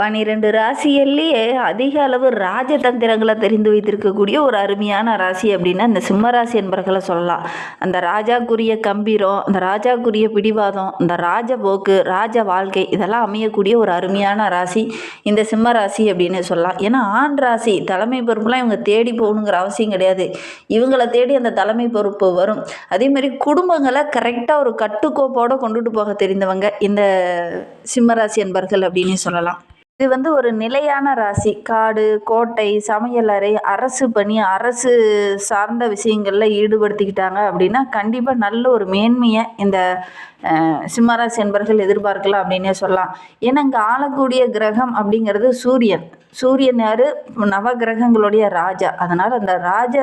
பன்னிரெண்டு ராசிகள்லேயே அதிக அளவு ராஜதந்திரங்களை தெரிந்து வைத்திருக்கக்கூடிய ஒரு அருமையான ராசி அப்படின்னா இந்த சிம்ம ராசி என்பர்களை சொல்லலாம். அந்த ராஜாக்குரிய கம்பீரம் அந்த ராஜாக்குரிய பிடிவாதம் இந்த ராஜ போக்கு ராஜ வாழ்க்கை இதெல்லாம் அமையக்கூடிய ஒரு அருமையான ராசி இந்த சிம்ம ராசி அப்படின்னு சொல்லலாம். ஏன்னா ஆண் ராசி தலைமை பொறுப்புலாம் இவங்க தேடி போகணுங்கிற அவசியம் கிடையாது. இவங்களை தேடி அந்த தலைமை பொறுப்பு வரும். அதே மாதிரி குடும்பங்களை கரெக்டாக ஒரு கட்டுக்கோப்போடு கொண்டுட்டு போக தெரிந்தவங்க இந்த சிம்மராசி என்பர்கள் அப்படின்னு சொல்லலாம். இது வந்து ஒரு நிலையான ராசி. காடு கோட்டை சமையலறை அரசு பணி அரசு சார்ந்த விஷயங்களில் ஈடுபடுத்திக்கிட்டாங்க அப்படின்னா கண்டிப்பாக நல்ல ஒரு மேன்மையை இந்த சிம்மராசி என்பர்கள் எதிர்பார்க்கலாம் அப்படின்னே சொல்லலாம். ஏன்னா இங்கே ஆளக்கூடிய கிரகம் அப்படிங்கிறது சூரியன். சூரியன் யார்? நவ கிரகங்களுடைய ராஜா. அதனால் அந்த ராஜ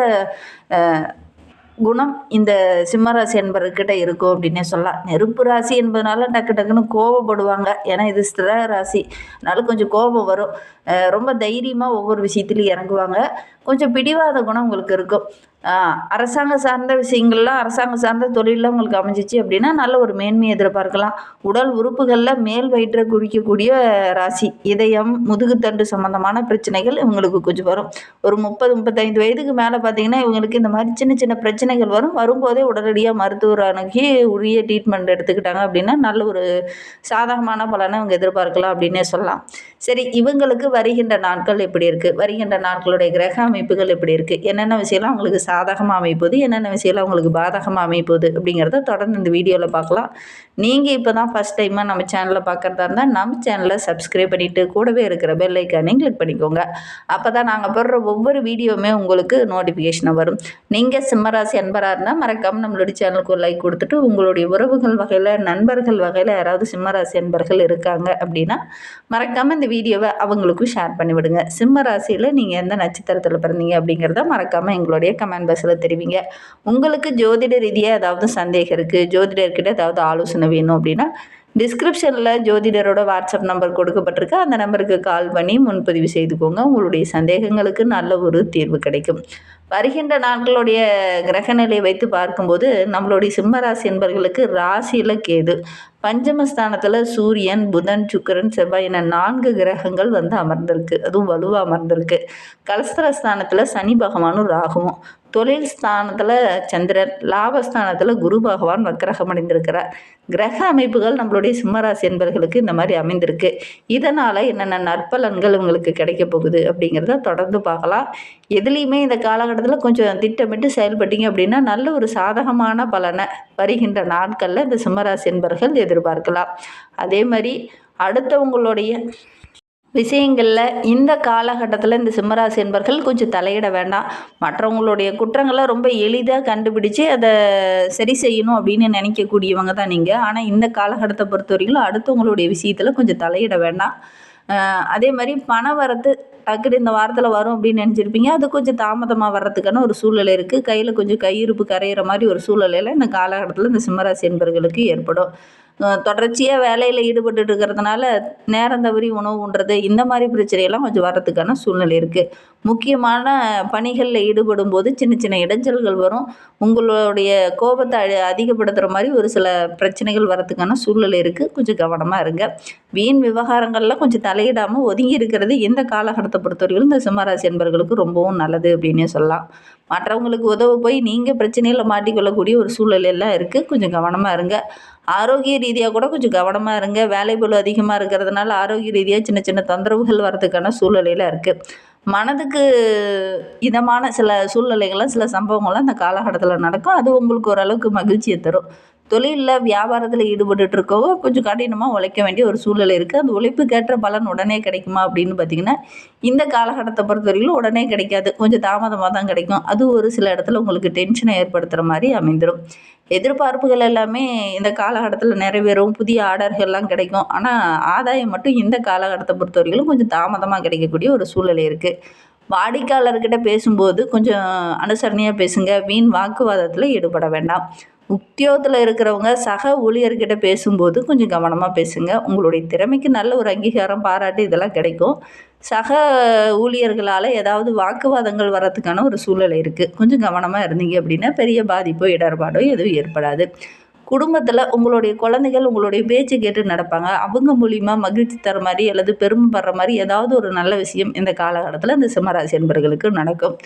குணம் இந்த சிம்மராசி என்பவர்கிட்ட இருக்கும் அப்படின்னே சொல்லலாம். நெருப்பு ராசி என்பதனால டக்கு டக்குன்னு கோபப்படுவாங்க ஏன்னா இது ஸ்திர ராசி. அதனால கொஞ்சம் கோபம் வரும். ரொம்ப தைரியமாக ஒவ்வொரு விஷயத்துலையும் இறங்குவாங்க. கொஞ்சம் பிடிவாத குணம் உங்களுக்கு இருக்கும். அரசாங்க அரசாங்கம் சார்ந்த விஷயங்கள்லாம் அரசாங்கம் சார்ந்த தொழிலில் உங்களுக்கு அமைஞ்சிச்சு அப்படின்னா நல்ல ஒரு மேன்மையை எதிர்பார்க்கலாம். உடல் உறுப்புகளில் மேல் வயிற்றை குறிக்கக்கூடிய ராசி இதயம் முதுகுத்தண்டு சம்பந்தமான பிரச்சனைகள் இவங்களுக்கு கொஞ்சம் வரும். ஒரு முப்பது முப்பத்தைந்து வயதுக்கு மேலே பார்த்தீங்கன்னா இவங்களுக்கு இந்த மாதிரி சின்ன சின்ன பிரச்சனைகள் வரும். வரும்போதே உடனடியாக மருத்துவர் அணுகி உரிய ட்ரீட்மெண்ட் எடுத்துக்கிட்டாங்க அப்படின்னா நல்ல ஒரு சாதகமான பலனை இவங்க எதிர்பார்க்கலாம் அப்படின்னே சொல்லலாம். சரி இவங்களுக்கு வருகின்ற நாட்கள் எப்படி இருக்குது வருகின்ற நாட்களுடைய கிரக அமைப்புகள் எப்படி இருக்குது என்னென்ன விஷயம்லாம் அவங்களுக்கு சாதகமாக அமைப்போது? என்னென்ன விஷயம்லாம் அவங்களுக்கு பாதகமாக அமைப்போது? அப்படிங்கிறத தொடர்ந்து இந்த வீடியோவில் பார்க்கலாம். நீங்கள் இப்போ தான் ஃபஸ்ட் டைமாக நம்ம சேனலில் பார்க்குறதா இருந்தால் நம்ம சேனலை சப்ஸ்கிரைப் பண்ணிவிட்டு கூடவே இருக்கிற பெல் ஐக்கானையும் கிளிக் பண்ணிக்கோங்க. அப்போ தான் நாங்கள் போடுற ஒவ்வொரு வீடியோவுமே உங்களுக்கு நோட்டிஃபிகேஷனாக வரும். நீங்கள் சிம்மராசி அன்பராக இருந்தால் மறக்காமல் நம்மளுடைய சேனலுக்கு ஒரு லைக் கொடுத்துட்டு உங்களுடைய உறவுகள் வகையில் நண்பர்கள் வகையில் யாராவது சிம்மராசி அன்பர்கள் இருக்காங்க அப்படின்னா மறக்காமல் இந்த வீடியோவை அவங்களுக்கும் ஷேர் பண்ணிவிடுங்க. சிம்ம ராசியில் நீங்கள் எந்த நட்சத்திரத்தில் பிறந்தீங்க அப்படிங்கிறத மறக்காமல் எங்களுடைய கமெண்ட் பாக்ஸில் தெரிவிங்க. உங்களுக்கு ஜோதிட ரீதியாக ஏதாவது சந்தேகம் இருக்குது ஜோதிடர்கிட்ட ஏதாவது ஆலோசனை வேணும் அப்படின்னா டிஸ்கிரிப்ஷனில் ஜோதிடரோட வாட்ஸ்அப் நம்பர் கொடுக்கப்பட்டிருக்கு. அந்த நம்பருக்கு கால் பண்ணி முன்பதிவு செய்துக்கோங்க. உங்களுடைய சந்தேகங்களுக்கு நல்ல ஒரு தீர்வு கிடைக்கும். வருகின்ற நாட்களுடைய கிரகநிலை வைத்து பார்க்கும்போது நம்மளுடைய சிம்மராசி என்பவர்களுக்கு ராசியில் கேது. பஞ்சமஸ்தானத்தில் சூரியன் புதன் சுக்கிரன் செவ்வாய் என நான்கு கிரகங்கள் வந்து அமர்ந்திருக்கு. அதுவும் வலுவாக அமர்ந்திருக்கு. கலஸ்திரஸ்தானத்தில் சனி பகவானும் ராகுவும். தொழில் ஸ்தானத்தில் சந்திரன் லாபஸ்தானத்தில் குரு பகவான் வக்கரகம் அடைந்திருக்கிறார். கிரக அமைப்புகள் நம்மளுடைய சிம்மராசி என்பர்களுக்கு இந்த மாதிரி அமைந்திருக்கு. இதனால் என்னென்ன நற்பலன்கள் உங்களுக்கு கிடைக்க போகுது அப்படிங்கிறத தொடர்ந்து பார்க்கலாம். எதுலேயுமே இந்த காலகட்டத்தில் கொஞ்சம் திட்டமிட்டு செயல்பட்டீங்க அப்படின்னா நல்ல ஒரு சாதகமான பலனை வருகின்ற நாட்களில் இந்த சிம்மராசி என்பர்கள் எதிர்பார்க்கலாம். அதே மாதிரி அடுத்தவங்களுடைய விஷயங்களில் இந்த காலகட்டத்தில் இந்த சிம்மராசி என்பர்கள் கொஞ்சம் தலையிட வேண்டாம். மற்றவங்களுடைய குற்றங்களை ரொம்ப எளிதாக கண்டுபிடிச்சு அதை சரி செய்யணும் அப்படின்னு நினைக்கக்கூடியவங்க தான் நீங்கள் ஆனால் இந்த காலகட்டத்தை பொறுத்த வரைக்கும் அடுத்தவங்களுடைய விஷயத்தில் கொஞ்சம் தலையிட வேண்டாம். அதே மாதிரி பண வரத்து டக்குனு இந்த வாரத்தில் வரும் அப்படின்னு நினச்சிருப்பீங்க. அது கொஞ்சம் தாமதமாக வர்றதுக்கான ஒரு சூழ்நிலை இருக்குது கையில் கொஞ்சம் கையிருப்பு கரையிற மாதிரி ஒரு சூழ்நிலையில் இந்த காலகட்டத்தில் இந்த சிம்மராசி என்பர்களுக்கு ஏற்படும். தொடர்ச்சியாக வேலையில் ஈடுபட்டு இருக்கிறதுனால நேரம் தவறி உணவு உண்றது இந்த மாதிரி பிரச்சனையெல்லாம் கொஞ்சம் வர்றதுக்கான சூழ்நிலை இருக்குது முக்கியமான பணிகளில் ஈடுபடும் போது சின்ன சின்ன இடைஞ்சல்கள் வரும். உங்களுடைய கோபத்தை அதிகப்படுத்துகிற மாதிரி ஒரு சில பிரச்சனைகள் வரத்துக்கான சூழ்நிலை இருக்குது கொஞ்சம் கவனமாக இருங்க. வீண் விவகாரங்களில் கொஞ்சம் தலையிடாமல் ஒதுங்கி இருக்கிறது இந்த காலகட்டத்தை பொறுத்தவரையிலும் இந்த சிம்மராசி என்பர்களுக்கு ரொம்பவும் நல்லது அப்படின்னே சொல்லலாம். மற்றவங்களுக்கு உதவ போய் நீங்கள் பிரச்சனையில் மாட்டிக்கொள்ளக்கூடிய ஒரு சூழ்நிலையெல்லாம் இருக்குது கொஞ்சம் கவனமாக இருங்க. ஆரோக்கிய ரீதியாக கூட கொஞ்சம் கவனமாக இருங்க. வேலைப்பளு அதிகமாக இருக்கிறதுனால ஆரோக்கிய ரீதியாக சின்ன சின்ன தொந்தரவுகள் வரதுக்கான சூழ்நிலையில் இருக்குது மனதுக்கு இதமான சில சூழ்நிலைகள்லாம் சில சம்பவங்கள்லாம் அந்த காலகட்டத்தில் நடக்கும். அது உங்களுக்கு ஓரளவுக்கு மகிழ்ச்சியை தரும். தொழிலில் வியாபாரத்தில் ஈடுபட்டுட்டு இருக்கவோ கொஞ்சம் கடினமாக உழைக்க வேண்டிய ஒரு சூழ்நிலை இருக்குது அந்த உழைப்புக்கேற்ற பலன் உடனே கிடைக்குமா அப்படின்னு பார்த்தீங்கன்னா இந்த காலகட்டத்தை பொறுத்தவரையிலும் உடனே கிடைக்காது. கொஞ்சம் தாமதமாக தான் கிடைக்கும். அது ஒரு சில இடத்துல உங்களுக்கு டென்ஷனை ஏற்படுத்துகிற மாதிரி அமைந்துடும் எதிர்பார்ப்புகள் எல்லாமே இந்த காலகட்டத்தில் நிறைவேறும். புதிய ஆர்டர்கள்லாம் கிடைக்கும். ஆனால் ஆதாயம் மட்டும் இந்த காலகட்டத்தை பொறுத்தவரைக்கும் கொஞ்சம் தாமதமாக கிடைக்கக்கூடிய ஒரு சூழ்நிலை இருக்குது வாடிக்கையாளர்கிட்ட பேசும்போது கொஞ்சம் அனுசரணையாக பேசுங்க. வீண் வாக்குவாதத்தில் ஈடுபட வேண்டாம். உத்தியோகத்தில் இருக்கிறவங்க சக ஊழியர்கிட்ட பேசும்போது கொஞ்சம் கவனமாக பேசுங்க. உங்களுடைய திறமைக்கு நல்ல ஒரு அங்கீகாரம் பாராட்டு இதெல்லாம் கிடைக்கும். சக ஊழியர்களால் ஏதாவது வாக்குவாதங்கள் வர்றதுக்கான ஒரு சூழ்நிலை இருக்குது கொஞ்சம் கவனமாக இருந்தீங்க அப்படின்னா பெரிய பாதிப்போ இடர்பாடோ எதுவும் ஏற்படாது. குடும்பத்தில் உங்களுடைய குழந்தைகள் உங்களுடைய பேச்சு கேட்டு நடப்பாங்க. அவங்க மூலிமா மகிழ்ச்சி தர மாதிரி அல்லது பெருமைப்படுற மாதிரி ஏதாவது ஒரு நல்ல விஷயம் இந்த காலகட்டத்தில் இந்த சிம்மராசி என்பர்களுக்கு நடக்கும்.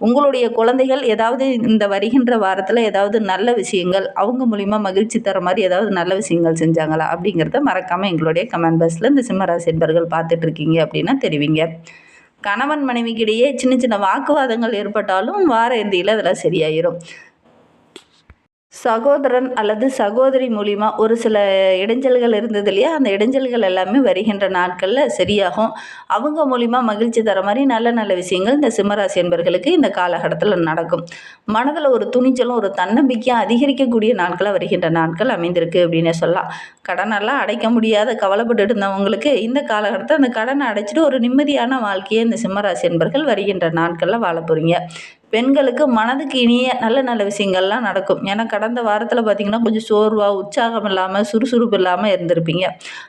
உங்களுடைய குழந்தைகள் ஏதாவது இந்த வருகின்ற வாரத்தில் ஏதாவது நல்ல விஷயங்கள் அவங்க மூலிமா மகிழ்ச்சி தர மாதிரி ஏதாவது நல்ல விஷயங்கள் செஞ்சாங்களா அப்படிங்கிறத மறக்காமல் எங்களுடைய கமெண்ட் பாக்ஸில் இந்த சிம்மராசி என்பர்கள் பார்த்துட்ருக்கீங்க அப்படின்னா தெரிவிங்க. கணவன் மனைவிக்கிடையே சின்ன சின்ன வாக்குவாதங்கள் ஏற்பட்டாலும் வார இறுதியில் அதெல்லாம் சரியாயிரும். சகோதரன் அல்லது சகோதரி மூலிமா ஒரு சில இடைஞ்சல்கள் இருந்தது இல்லையா? அந்த இடைஞ்சல்கள் எல்லாமே வருகின்ற நாட்களில் சரியாகும். அவங்க மூலிமா மகிழ்ச்சி தர மாதிரி நல்ல நல்ல விஷயங்கள் இந்த சிம்மராசி என்பர்களுக்கு இந்த காலகட்டத்தில் நடக்கும். மனதில் ஒரு துணிச்சலும் ஒரு தன்னம்பிக்கையும் அதிகரிக்கக்கூடிய நாட்களாக வருகின்ற நாட்கள் அமைந்திருக்கு அப்படின்னு சொல்லலாம். கடனெல்லாம் அடைக்க முடியாத கவலைப்பட்டு இருந்தவங்களுக்கு இந்த காலகட்டத்தில் அந்த கடனை அடைச்சிட்டு ஒரு நிம்மதியான வாழ்க்கையை இந்த சிம்மராசி என்பர்கள் வருகின்ற நாட்களில் வாழ போகிறீங்க பெண்களுக்கு மனதுக்கு இனிய நல்ல நல்ல விஷயங்கள்லாம் நடக்கும். ஏன்னா கடந்த வாரத்தில் பார்த்திங்கன்னா கொஞ்சம் சோர்வாக உற்சாகம் இல்லாமல் சுறுசுறுப்பு இல்லாமல் இருந்திருப்பீங்க.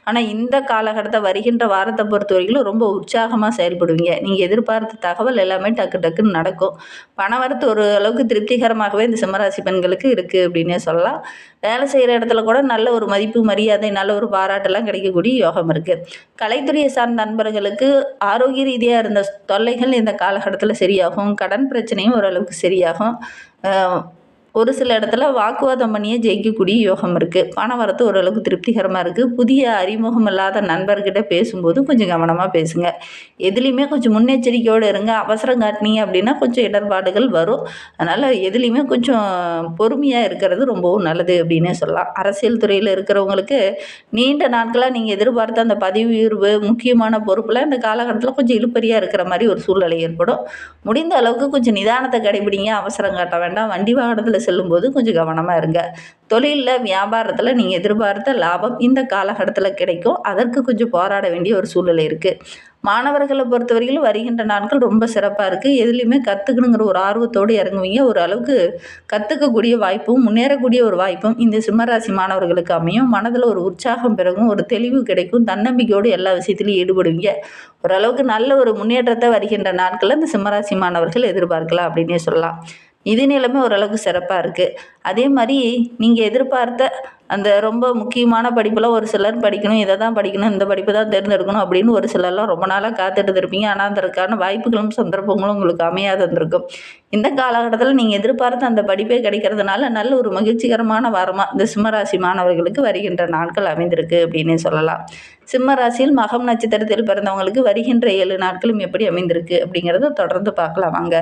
ஆனால் இந்த காலகட்டத்தை வருகின்ற வாரத்தை பொறுத்த வரைக்கும் ரொம்ப உற்சாகமாக செயல்படுவீங்க. நீங்கள் எதிர்பார்த்த தகவல் எல்லாமே டக்கு டக்குன்னு நடக்கும். பண வரத்து ஒரு அளவுக்கு திருப்திகரமாகவே இந்த சிம்மராசி பெண்களுக்கு இருக்குது அப்படின்னே சொல்லலாம். வேலை செய்கிற இடத்துல கூட நல்ல ஒரு மதிப்பு மரியாதை நல்ல ஒரு பாராட்டெல்லாம் கிடைக்கக்கூடிய யோகம் இருக்குது கலைத்துறையை சார்ந்த நண்பர்களுக்கு ஆரோக்கிய ரீதியாக இருந்த தொல்லைகள் இந்த காலகட்டத்தில் சரியாகும். கடன் பிரச்சனையும் ஓரளவுக்கு சரியாகும். ஒரு சில இடத்துல வாக்குவாதம் பண்ணியே ஜெயிக்கக்கூடிய யோகம் இருக்குது பண வரத்து ஓரளவுக்கு திருப்திகரமாக இருக்குது புதிய அறிமுகம் இல்லாத நண்பர்கிட்ட பேசும்போது கொஞ்சம் கவனமாக பேசுங்க. எதுலேயுமே கொஞ்சம் முன்னெச்சரிக்கையோடு இருங்க. அவசரம் காட்டினீங்க அப்படின்னா கொஞ்சம் இடர்பாடுகள் வரும். அதனால் எதுலேயுமே கொஞ்சம் பொறுமையாக இருக்கிறது ரொம்பவும் நல்லது அப்படின்னே சொல்லலாம். அரசியல் துறையில் இருக்கிறவங்களுக்கு நீண்ட நாட்களாக நீங்கள் எதிர்பார்த்த அந்த பதவி உயர்வு முக்கியமான பொறுப்பில் இந்த காலகட்டத்தில் கொஞ்சம் இழுப்பறியாக இருக்கிற மாதிரி ஒரு சூழ்நிலை ஏற்படும். முடிந்த அளவுக்கு கொஞ்சம் நிதானத்தை கடைபிடிங்க. அவசரம் காட்ட வேண்டாம். வண்டி வாகனத்தில் செல்லும்போது கொஞ்சம் கவனமாக இருங்க. தொழிலில் வியாபாரத்தில் நீங்கள் எதிர்பார்த்த லாபம் இந்த காலகட்டத்தில் கிடைக்கும். அதற்கு கொஞ்சம் போராட வேண்டிய ஒரு சூழ்நிலை இருக்குது மாணவர்களை பொறுத்தவரையிலும் வருகின்ற நாட்கள் ரொம்ப சிறப்பாக இருக்குது எதுலேயுமே கற்றுக்கணுங்கிற ஒரு ஆர்வத்தோடு இறங்குவீங்க. ஒரு அளவுக்கு கற்றுக்கக்கூடிய வாய்ப்பும் முன்னேறக்கூடிய ஒரு வாய்ப்பும் இந்த சிம்மராசி மாணவர்களுக்கு அமையும். மனதில் ஒரு உற்சாகம் பிறகும் ஒரு தெளிவு கிடைக்கும். தன்னம்பிக்கையோடு எல்லா விஷயத்திலையும் ஈடுபடுவீங்க. ஓரளவுக்கு நல்ல ஒரு முன்னேற்றத்தை வருகின்ற நாட்களில் இந்த சிம்மராசி மாணவர்கள் எதிர்பார்க்கலாம் அப்படின்னே சொல்லலாம். நிதி நிலைமை ஓரளவுக்கு சிறப்பாக இருக்குது அதே மாதிரி நீங்கள் எதிர்பார்த்த அந்த ரொம்ப முக்கியமான படிப்பெல்லாம் ஒரு சிலர் படிக்கணும் இதை தான் படிக்கணும் இந்த படிப்பு தான் தேர்ந்தெடுக்கணும் அப்படின்னு ஒரு சிலர்லாம் ரொம்ப நாளாக காத்துட்டு இருப்பீங்க. ஆனால் அதற்கான வாய்ப்புகளும் சந்தர்ப்பங்களும் உங்களுக்கு அமையாது இருந்திருக்கும். இந்த காலகட்டத்தில் நீங்கள் எதிர்பார்த்த அந்த படிப்பே கிடைக்கிறதுனால நல்ல ஒரு மகிழ்ச்சிகரமான வாரமாக இந்த சிம்மராசி மாணவர்களுக்கு வருகின்ற நாட்கள் அமைந்திருக்கு அப்படின்னே சொல்லலாம். சிம்ம ராசியில் மகம் நட்சத்திரத்தில் பிறந்தவங்களுக்கு வருகின்ற ஏழு நாட்களும் எப்படி அமைந்திருக்கு அப்படிங்கிறத தொடர்ந்து பார்க்கலாம். வாங்க.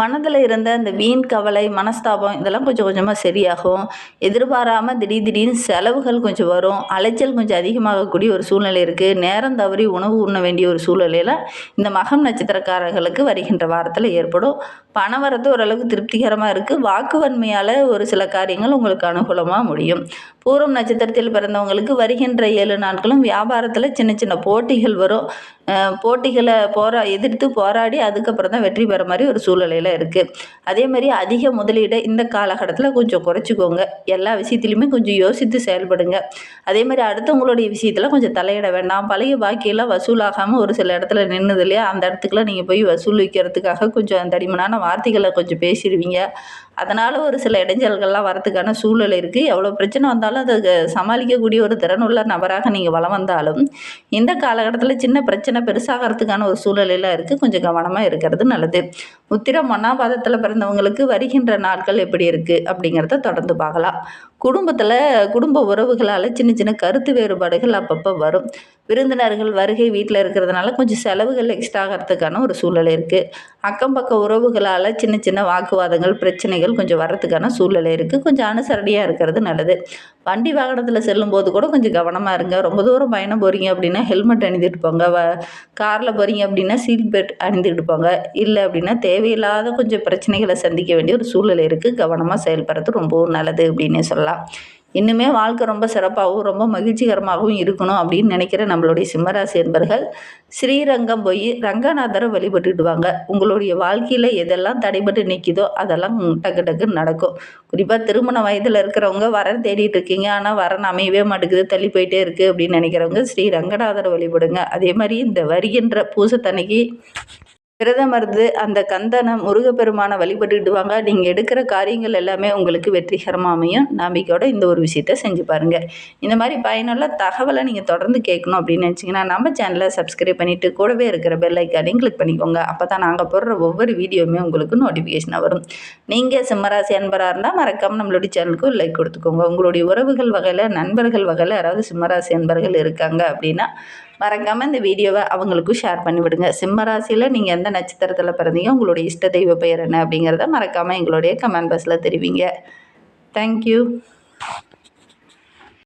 மனதில் இருந்த இந்த வீண் கவலை மனஸ்தாபம் இதெல்லாம் கொஞ்சம் கொஞ்சமாக சரியாகும். எதிர்பாராமல் திடீர் திடீர்னு செலவுகள் கொஞ்சம் வரும். அலைச்சல் கொஞ்சம் அதிகமாகக்கூடிய ஒரு சூழ்நிலை இருக்குது நேரம் தவறி உணவு உண்ண வேண்டிய ஒரு சூழ்நிலையில் இந்த மகம் நட்சத்திரக்காரர்களுக்கு வருகின்ற வாரத்தில் ஏற்படும். பண வரத்து ஓரளவுக்கு திருப்திகரமாக இருக்குது வாக்குவன்மையால் ஒரு சில காரியங்கள் உங்களுக்கு அனுகூலமாக முடியும். பூரம் நட்சத்திரத்தில் பிறந்தவங்களுக்கு வருகின்ற ஏழு நாட்களும் வியாபாரத்தில் சின்ன சின்ன போட்டிகள் வரும். போட்டிகளை போரா எதிர்த்து போராடி அதுக்கப்புறம் தான் வெற்றி பெற மாதிரி ஒரு சூழ்நிலை சூழ்நிலையில் இருக்குது அதே மாதிரி அதிக முதலீடை இந்த காலகட்டத்தில் கொஞ்சம் குறைச்சிக்கோங்க. எல்லா விஷயத்துலையுமே கொஞ்சம் யோசித்து செயல்படுங்க. அதே மாதிரி அடுத்தவங்களுடைய விஷயத்தில் கொஞ்சம் தலையிட வேண்டாம். பழைய பாக்கியெல்லாம் வசூலாகாமல் ஒரு சில இடத்துல நின்றுது இல்லையா அந்த இடத்துக்குலாம் நீங்கள் போய் வசூல் வைக்கிறதுக்காக கொஞ்சம் தடிமனான வார்த்தைகளை கொஞ்சம் பேசிடுவீங்க. அதனால் ஒரு சில இடைஞ்சல்கள்லாம் வரத்துக்கான சூழ்நிலை இருக்குது எவ்வளோ பிரச்சனை வந்தாலும் அதை சமாளிக்கக்கூடிய ஒரு திறனுள்ள நபராக நீங்கள் வளம் வந்தாலும் இந்த காலகட்டத்தில் சின்ன பிரச்சனை பெருசாகிறதுக்கான ஒரு சூழலெல்லாம் இருக்குது கொஞ்சம் கவனமாக இருக்கிறது நல்லது. உத்திரம் மன்னாபாதத்தில் பிறந்தவங்களுக்கு வருகின்ற நாட்கள் எப்படி இருக்குது அப்படிங்கிறத தொடர்ந்து பார்க்கலாம். குடும்பத்தில் குடும்ப உறவுகளால் சின்ன சின்ன கருத்து வேறுபாடுகள் அப்பப்போ வரும். விருந்தினர்கள் வருகை வீட்டில் இருக்கிறதுனால கொஞ்சம் செலவுகள் எக்ஸ்ட்ரா ஆகிறதுக்கான ஒரு சூழ்நிலை இருக்குது அக்கம் பக்கம் உறவுகளால் சின்ன சின்ன வாக்குவாதங்கள் பிரச்சனைகள் கொஞ்சம் வர்றதுக்கான சூழ்நிலை இருக்குது கொஞ்சம் அனுசரணையாக இருக்கிறது நல்லது. வண்டி வாகனத்தில் செல்லும்போது கூட கொஞ்சம் கவனமாக இருங்க. ரொம்ப தூரம் பயணம் போகிறீங்க அப்படின்னா ஹெல்மெட் அணிந்துட்டு போங்க வ காரில் போகிறீங்க அப்படின்னா சீட் பெல்ட் அணிந்துக்கிட்டு போங்க இல்லை அப்படின்னா தேவையில்லாத கொஞ்சம் பிரச்சனைகளை சந்திக்க வேண்டிய ஒரு சூழ்நிலை இருக்குது கவனமாக செயல்படுறது ரொம்பவும் நல்லது அப்படின்னே சொல்லலாம். இன்னுமே வாழ்க்கை ரொம்ப சிறப்பாகவும் ரொம்ப மகிழ்ச்சிகரமாகவும் இருக்கணும் அப்படின்னு நினைக்கிற நம்மளுடைய சிம்மராசி என்பர்கள் ஸ்ரீரங்கம் போய் ரங்கநாதரை வழிபட்டுடுவாங்க. உங்களுடைய வாழ்க்கையில் எதெல்லாம் தடைபட்டு நிற்கிதோ அதெல்லாம் டக்கு டக்குன்னு நடக்கும். குறிப்பாக திருமண வயதில் இருக்கிறவங்க வரன் தேடிட்டு இருக்கீங்க ஆனால் வரன் அமையவே மாட்டேங்குது தள்ளி போயிட்டே இருக்குது அப்படின்னு நினைக்கிறவங்க ஸ்ரீ ரங்கநாதரை வழிபடுங்க. அதே மாதிரி இந்த வருகின்ற பூசத்தன்னைக்கு விரதமருந்து அந்த கந்தனை முருகப்பெருமானை வழிபட்டுக்கிட்டு வாங்க நீங்கள் எடுக்கிற காரியங்கள் எல்லாமே உங்களுக்கு வெற்றிகரமாக அமையும். நம்பிக்கையோட இந்த ஒரு விஷயத்த செஞ்சு பாருங்கள் இந்த மாதிரி பயனுள்ள தகவலை நீங்கள் தொடர்ந்து கேட்கணும் அப்படின்னு நினச்சிங்கன்னா நம்ம சேனலை சப்ஸ்கிரைப் பண்ணிவிட்டு கூடவே இருக்கிற பெல் ஐக்கானையும் கிளிக் பண்ணிக்கோங்க. அப்போ தான் நாங்கள் போடுற ஒவ்வொரு வீடியோவுமே உங்களுக்கு நோட்டிஃபிகேஷனாக வரும். நீங்கள் சிம்மராசி அன்பராக இருந்தால் மறக்காமல் நம்மளுடைய சேனலுக்கு லைக் கொடுத்துக்கோங்க. உங்களுடைய உறவுகள் வகையில் நண்பர்கள் வகையில் யாராவது சிம்மராசி அன்பர்கள் இருக்காங்க அப்படின்னா மறக்காமல் இந்த வீடியோவை அவங்களுக்கும் ஷேர் பண்ணிவிடுங்க. சிம்ம ராசியில் நீங்கள் எந்த நட்சத்திரத்தில் பிறந்தீங்க உங்களுடைய இஷ்ட தெய்வ பெயர் என்ன அப்படிங்கிறத மறக்காமல் எங்களுடைய கமெண்ட் பாக்ஸில் தெரிவிங்க. தேங்க்யூ